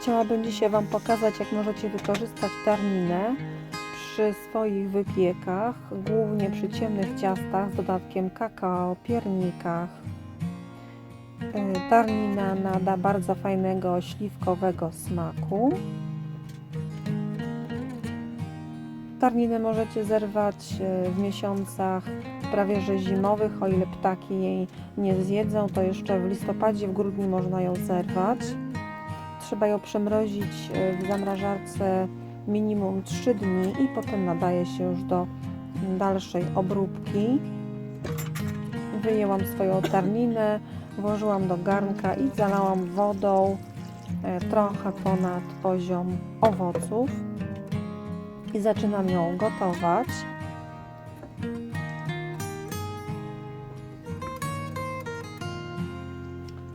Chciałabym dzisiaj Wam pokazać, jak możecie wykorzystać tarninę przy swoich wypiekach, głównie przy ciemnych ciastach z dodatkiem kakao, piernikach. Y, Tarnina nada bardzo fajnego śliwkowego smaku. Tarninę możecie zerwać y, w miesiącach prawie że zimowych, o ile ptaki jej nie zjedzą, to jeszcze w listopadzie, w grudniu można ją zerwać. Trzeba ją przemrozić y, w zamrażarce minimum 3 dni i potem nadaje się już do dalszej obróbki. Wyjęłam swoją tarninę, włożyłam do garnka i zalałam wodą e, trochę ponad poziom owoców i zaczynam ją gotować.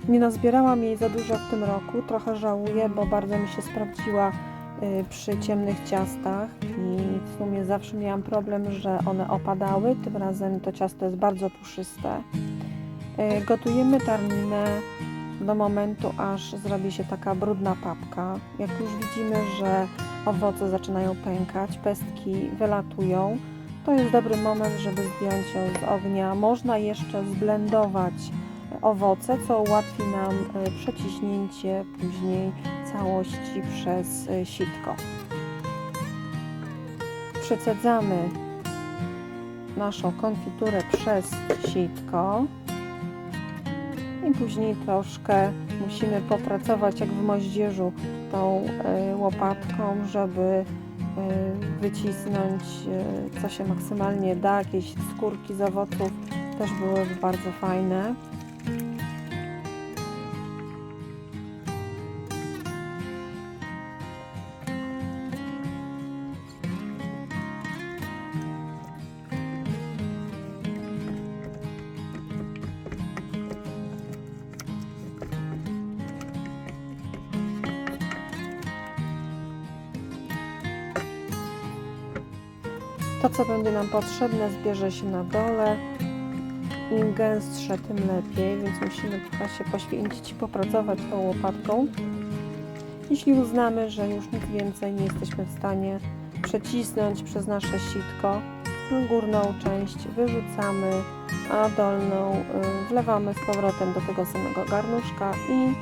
Nie nazbierałam jej za dużo w tym roku, trochę żałuję, bo bardzo mi się sprawdziła y, przy ciemnych ciastach i w sumie zawsze miałam problem, że one opadały. Tym razem to ciasto jest bardzo puszyste. Y, Gotujemy tarninę do momentu, aż zrobi się taka brudna papka. Jak już widzimy, że owoce zaczynają pękać, pestki wylatują, to jest dobry moment, żeby zdjąć ją z ognia. Można jeszcze zblendować owoce, co ułatwi nam e, przeciśnięcie później całości przez e, sitko. Przecedzamy naszą konfiturę przez sitko i później troszkę musimy popracować jak w moździerzu tą e, łopatką, żeby wycisnąć co się maksymalnie da, jakieś skórki z owoców też były bardzo fajne. To, co będzie nam potrzebne, zbierze się na dole. Im gęstsze, tym lepiej, więc musimy trochę się poświęcić i popracować tą łopatką. Jeśli uznamy, że już nic więcej nie jesteśmy w stanie przecisnąć przez nasze sitko, górną część wyrzucamy, a dolną y, wlewamy z powrotem do tego samego garnuszka i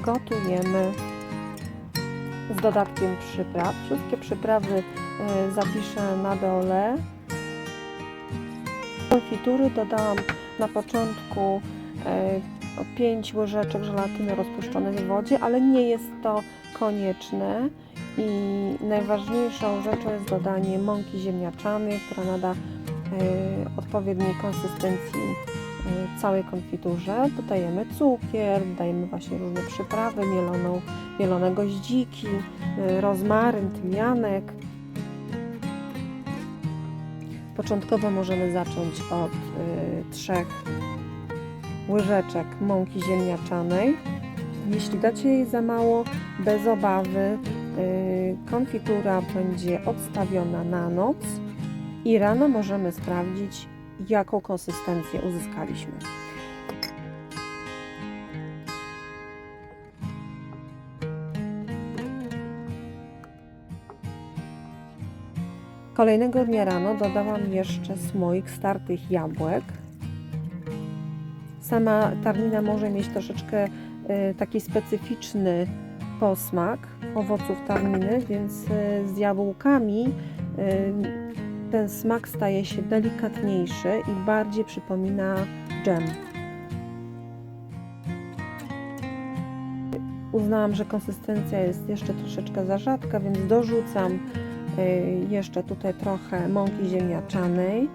gotujemy z dodatkiem przypraw. Wszystkie przyprawy zapiszę na dole. Konfitury dodałam na początku 5 łyżeczek żelatyny rozpuszczonej w wodzie, ale nie jest to konieczne i najważniejszą rzeczą jest dodanie mąki ziemniaczanej, która nada y, odpowiedniej konsystencji całej konfiturze. Dodajemy cukier, dodajemy właśnie różne przyprawy, mieloną, mielone goździki, rozmaryn, tymianek. Początkowo możemy zacząć od y, trzech łyżeczek mąki ziemniaczanej. Jeśli dacie jej za mało, bez obawy, y, konfitura będzie odstawiona na noc i rano możemy sprawdzić, jaką konsystencję uzyskaliśmy. Kolejnego dnia rano dodałam jeszcze słoik startych jabłek. Sama tarnina może mieć troszeczkę y, taki specyficzny posmak owoców tarniny, więc y, z jabłkami y, ten smak staje się delikatniejszy i bardziej przypomina dżem. Uznałam, że konsystencja jest jeszcze troszeczkę za rzadka, więc dorzucam jeszcze tutaj trochę mąki ziemniaczanej.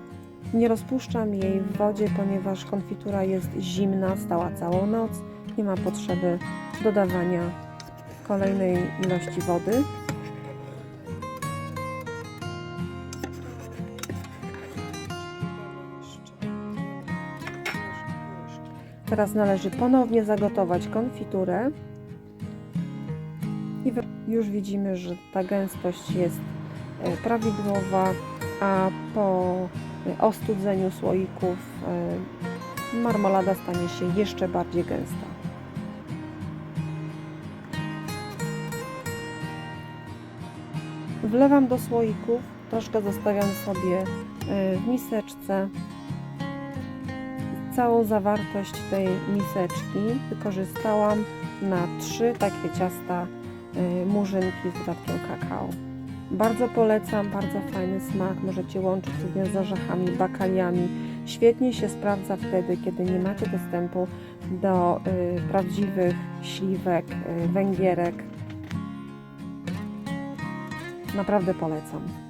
Nie rozpuszczam jej w wodzie, ponieważ konfitura jest zimna, stała całą noc. Nie ma potrzeby dodawania kolejnej ilości wody. Teraz należy ponownie zagotować konfiturę. I już widzimy, że ta gęstość jest prawidłowa, a po e, ostudzeniu słoików e, marmolada stanie się jeszcze bardziej gęsta. Wlewam do słoików, troszkę zostawiam sobie y, w miseczce. Całą zawartość tej miseczki wykorzystałam na trzy takie ciasta murzynki z dodatkiem kakao. Bardzo polecam, bardzo fajny smak. Możecie łączyć z orzechami, bakaliami. Świetnie się sprawdza wtedy, kiedy nie macie dostępu do y, prawdziwych śliwek, y, węgierek. Naprawdę polecam.